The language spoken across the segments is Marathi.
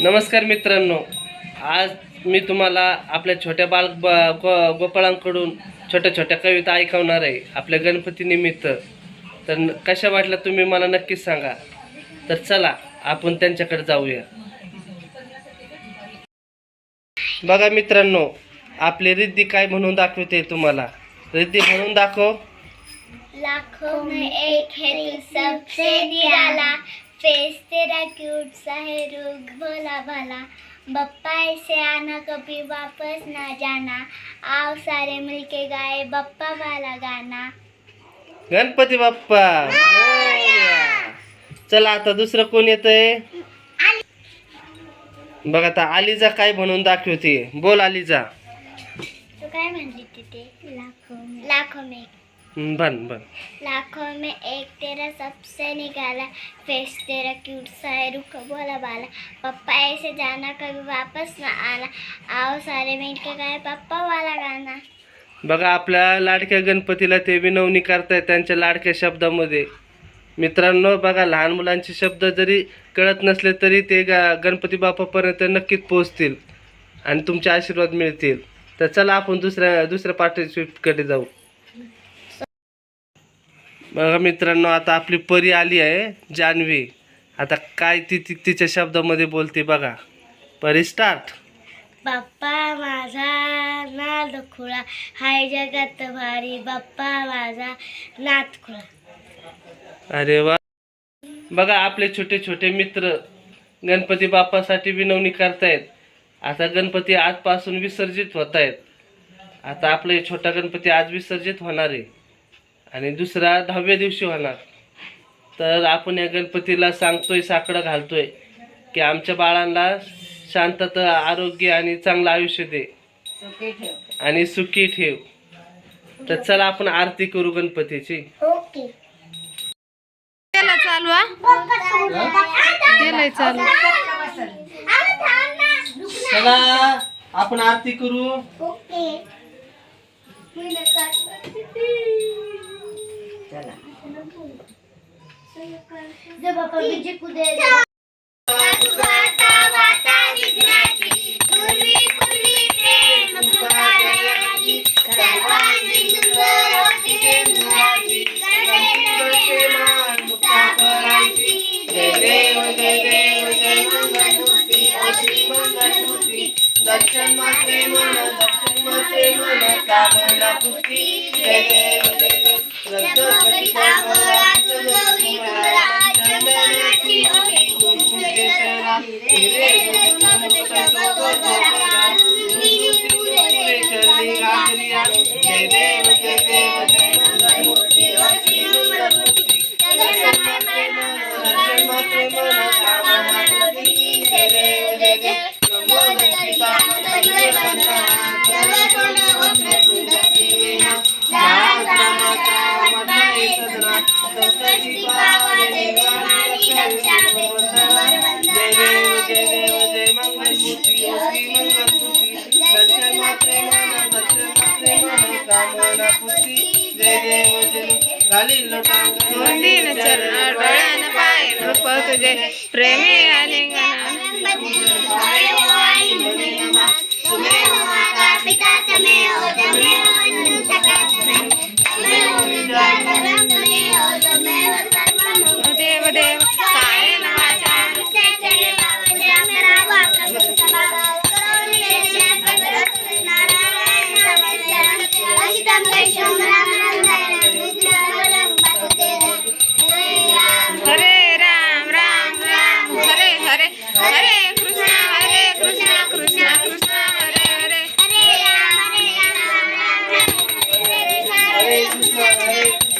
नमस्कार मित्रांनो. आज मी तुम्हाला आपल्या छोट्या बाल ब- गो गोपाळांकडून छोट्या छोट्या कविता ऐकवणार आहे आपल्या गणपतीनिमित्त तर कशा वाटल्या तुम्ही मला नक्कीच सांगा. तर चला आपण त्यांच्याकडे जाऊया. बघा मित्रांनो आपली रिद्धी काय म्हणून दाखवते तुम्हाला? रिद्धी म्हणून दाखव. लाखों में एक है तू सबसे निराला फेस तेरा क्यूट सा है रुख भोला भला. बप्पा ऐसे आना कभी वापस ना जाना. आओ सारे मिलके गाए बप्पा वाला गाना. गणपती बाप्पा. मोरया. चला आता दुसरं कोण येतंय? बघा आता आलिजा काय म्हणून दाखवते. बोल आलिजा. तू काय म्हणली तिथे? लाखों लाखों में. एक हम्म, बन बन लाखों में एक तेरा सबसे निकाला फेस तेरा क्यूट सा है रुख बोला बाला। पप्पा ऐसे जाना कभी वापस ना आना। आओ सारे मिलके गाए पप्पा वाला गाना। बघा आपल्या लाडक्या गणपतीला ते विनवणी करतायत त्यांच्या लाडक्या शब्दामध्ये. मित्रांनो बघा लहान मुलांचे शब्द जरी कळत नसले तरी ते ग गणपती बाप्पापर्यंत नक्कीच पोहोचतील आणि तुमचे आशीर्वाद मिळतील. तर चला आपण दुसऱ्या दुसऱ्या पार्टिसिपेटकडे जाऊ. बघा मित्रांनो आता आपली परी आली आहे जान्हवी आता काय ती ती तिच्या शब्दामध्ये बोलते बघा. परी स्टार्ट बाप्पा माझा नाद खुळा हाय जगात भारी. बाप्पा माझा नाद खुळा. अरे वा. बघा आपले छोटे छोटे मित्र गणपती बाप्पासाठी विनवणी करतायत. आता गणपती आजपासून विसर्जित होत आहेत आता आपले छोटा गणपती आज विसर्जित होणार आहे. आणि दुसरा दहाव्या दिवशी होणार. तर आपण या गणपतीला सांगतोय साकडं घालतोय की आमच्या बाळांना शांतता आरोग्य आणि चांगलं आयुष्य दे. आणि सुखी ठेव. तर चला आपण आरती करू गणपतीची. ओके. केला चालू केलंय चालू. चला आपण आरती करू. ओके मंगलमूर्ती दर्शन माते मन दर्शन माते मन कामना पुष्टी जय देव जय देव जगभरी कावळात गौरी कुंभरा चंदनाची ओढी कुंभेश्वरा हिरे जय देव जय देव कामना पुष्टी जय देव जय देव घाली लोटांग तोंडीन चरण डोळ्यान पाय रूप तुझे प्रेमी आलिंगन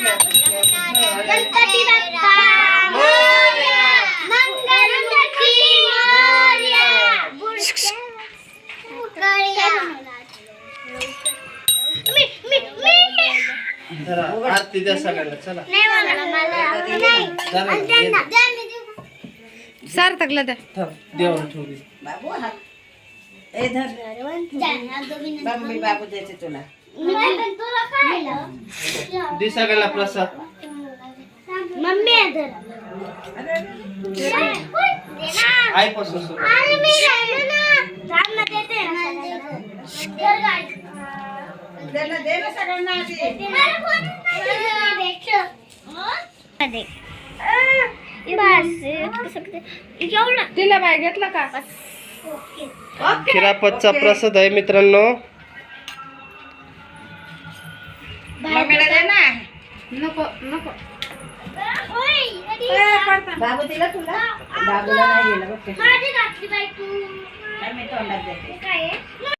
गणपती बाप्पा मोरया मंगलमूर्ती मोरया मी मी मी जरा आरती द्या सगळ्यांना चला. सार्थकला द्या देवाला ठेवली द्या, दोघींना. मम्मी बाबू देते तुला मी पण तुला काय लावं? दे सगळ्यांना प्रसाद मम्मी आहे धर. होय, दे ना. आईपासून सुरू आणि मी घालू ना. थांब ना, देते ना सगळ्यांना. तर काय? मला कोणीच नाही दिलं. मध्ये. अं, बस, कसं कसं. एवढं. तिला बाय घेतलं का ओके. खिरापतचा प्रसाद आहे मित्रांनो मम्मीला दे ना नको नको? बाबू तिला तुला बाबूला नाही गेलं बघ माझी घातली बाई तू. हे काय आहे?